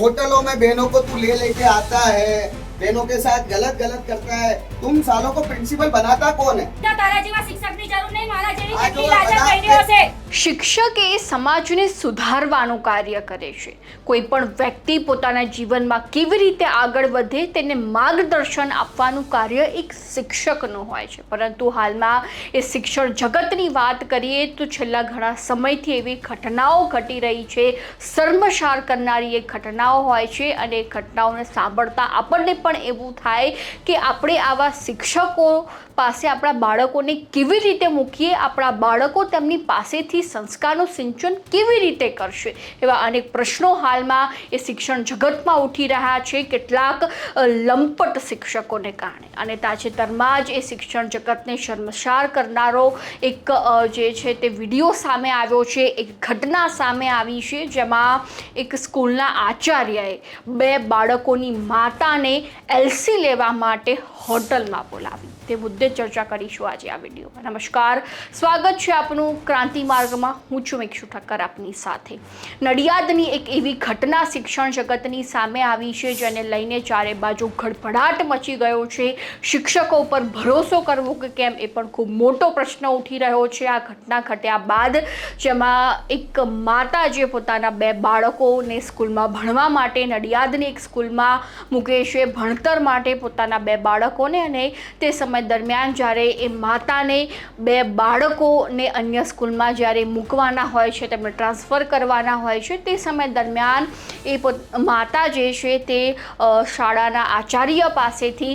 होटलों में बहनों को तू ले लेके आता है बहनों के साथ गलत गलत करता है। तुम सालों को प्रिंसिपल बनाता कौन है? शिक्षक नहीं जी શિક્ષક એ સમાજને સુધારવાનું કાર્ય કરે છે. કોઈ પણ વ્યક્તિ પોતાના જીવનમાં કેવી રીતે આગળ વધે તેને માર્ગદર્શન આપવાનું કાર્ય એક શિક્ષકનું હોય છે. પરંતુ હાલમાં એ શિક્ષણ જગતની વાત કરીએ તો છેલ્લા ઘણા સમયથી એવી ઘટનાઓ ઘટી રહી છે. શર્મસાર કરનારી એ ઘટનાઓ હોય છે અને એ ઘટનાઓને સાંભળતા આપણને પણ એવું થાય કે આપણે આવા શિક્ષકો પાસે આપણા બાળકોને કેવી રીતે મૂકીએ, આપણા બાળકો તેમની પાસેથી સંસ્કારનું સિંચન કેવી રીતે કરશે? એવા અનેક પ્રશ્નો હાલમાં એ શિક્ષણ જગતમાં ઉઠી રહ્યા છે કેટલાક લંપટ શિક્ષકોને કારણે. અને તાજેતરમાં જ એ શિક્ષણ જગતને શર્મસાર કરનારો એક જે છે તે વીડિયો સામે આવ્યો છે. એક ઘટના સામે આવી છે જેમાં એક સ્કૂલના આચાર્યએ બે બાળકોની માતાને એલસી લેવા માટે હોટલમાં બોલાવી. તે મુદ્દે ચર્ચા કરીશું આજે આ વિડીયોમાં. નમસ્કાર. સ્વાગત છે આપનું ક્રાંતિ માર્ગમાં. હું છું મેક્ષુ ઠક્કર આપની સાથે. નડિયાદની એક એવી ઘટના શિક્ષણ જગતની સામે આવી છે, જેને લઈને ચારે બાજુ ગડભડાટ મચી ગયો છે. શિક્ષકો ઉપર ભરોસો કરવો કે કેમ એ પણ ખૂબ મોટો પ્રશ્ન ઉઠી રહ્યો છે. આ ઘટના ઘટ્યા બાદ જેમાં એક માતા જે પોતાના બે બાળકોને સ્કૂલમાં ભણવા માટે નડિયાદની એક સ્કૂલમાં મૂકે છે, ભણતર માટે પોતાના બે બાળકોને અને તે સમય દરમિયાન જ્યારે એ માતાને બે બાળકોને અન્ય સ્કૂલમાં જ્યારે મૂકવાના હોય છે, તેમને ટ્રાન્સફર કરવાના હોય છે, તે સમય દરમિયાન એ માતા જે છે તે શાળાના આચાર્ય પાસેથી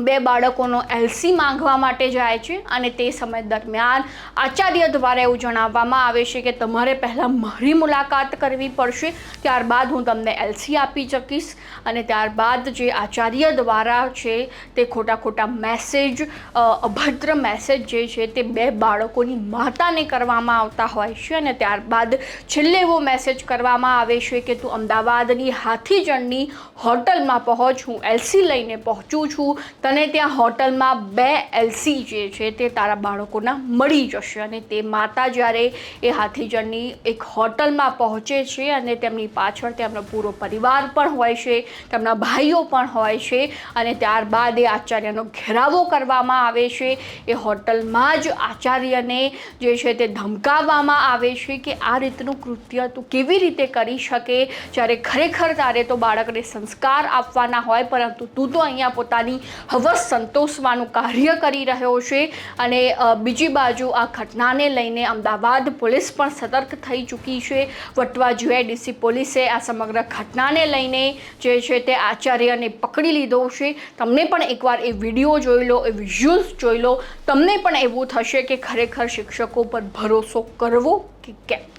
બે બાળકોનો એલસી માંગવા માટે જાય છે અને તે સમય દરમિયાન આચાર્ય દ્વારા એવું જણાવવામાં આવે છે કે તમારે પહેલાં મારી મુલાકાત કરવી પડશે, ત્યારબાદ હું તમને એલસી આપી શકીશ અને ત્યારબાદ જે આચાર્ય દ્વારા છે તે ખોટા ખોટા મેસેજ અભદ્ર મેસેજ જે છે તે બે બાળકોની માતાને કરવામાં આવતા હોય છે અને ત્યારબાદ છેલ્લે એવો મેસેજ કરવામાં આવે છે કે તું અમદાવાદની હાથીજણની હોટલમાં પહોંચ, હું એલસી લઈને પહોંચું છું તને ત્યાં હોટલમાં બે એલસી જે છે તે તારા બાળકોના મળી જશે અને તે માતા જ્યારે એ હાથીજણની એક હોટલમાં પહોંચે છે અને તેમની પાછળ તેમનો પૂરો પરિવાર પણ હોય છે, તેમના ભાઈઓ પણ હોય છે અને ત્યારબાદ એ આચાર્યનો ઘેરાવો કરવામાં આવે છે. એ હોટલમાં જ આચાર્યને જે છે તે ધમકાવવામાં આવે છે કે આ રીતનું કૃત્ય તું કેવી રીતે કરી શકે? જ્યારે ખરેખર તારે તો બાળકને સંસ્કાર આપવાના હોય, પરંતુ તું તો અહીંયા પોતાની હવસ સંતોષવાનું કાર્ય કરી રહ્યો છે અને અ, બીજી બાજુ આ ઘટનાને લઈને અમદાવાદ પોલીસ પણ સતર્ક થઈ ચૂકી છે વટવા જીઆઈડીસી પોલીસે આ સમગ્ર ઘટનાને લઈને જે છે તે આચાર્યને પકડી લીધો છે તમને પણ એકવાર એ વિડીયો જોઈ લો એ વિઝ્યુઅલ્સ જોઈ લો તમને પણ એવું થશે કે ખરેખર શિક્ષકો પર ભરોસો કરવો કે કેમ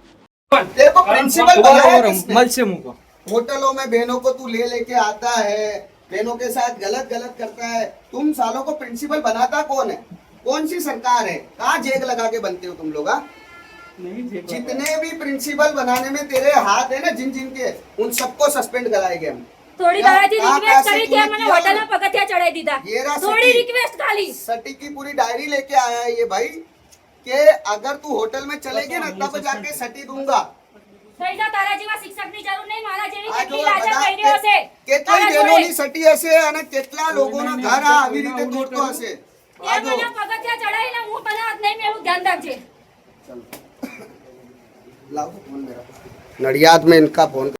देखो प्रिंसिपल बनाया किसने? મળશે મૂકો होटलों में बहनों को तू ले लेके आता है बहनों के साथ गलत गलत करता है तुम सालों को प्रिंसिपल बनाता कौन है कौन सी सरकार है कहाँ जेग लगा के बनते हो तुम लोग हाँ? जितने भी प्रिंसिपल बनाने में तेरे हाथ है ना जिन जिन के उन सबको सस्पेंड कराएंगे हम થોડી क्या- દાડાથી कहाँ રિક્વેસ્ટ पैसे કરી तूने ત્યાં મને किया? હોટલમાં પગથિયા ચડાવી દીધા ये रहा થોડી सटी। રિક્વેસ્ટ ખાલી सटी की पूरी डायरी लेके आया है ये भाई कि अगर तू होटल में चलेगी ना तब जाके सटी दूंगा થઈ જા તારા જેવા શિક્ષકની જરૂર નહીં મારા જેવી આ કેટલી જો લાચાર બધા બહેનીઓ છે કે- કેટલાય બહેનોની સટી હશે અને કેટલા લોકોના ઘર આ આવી રીતે તોડતો હશે? નડિયાદ મેં જો મને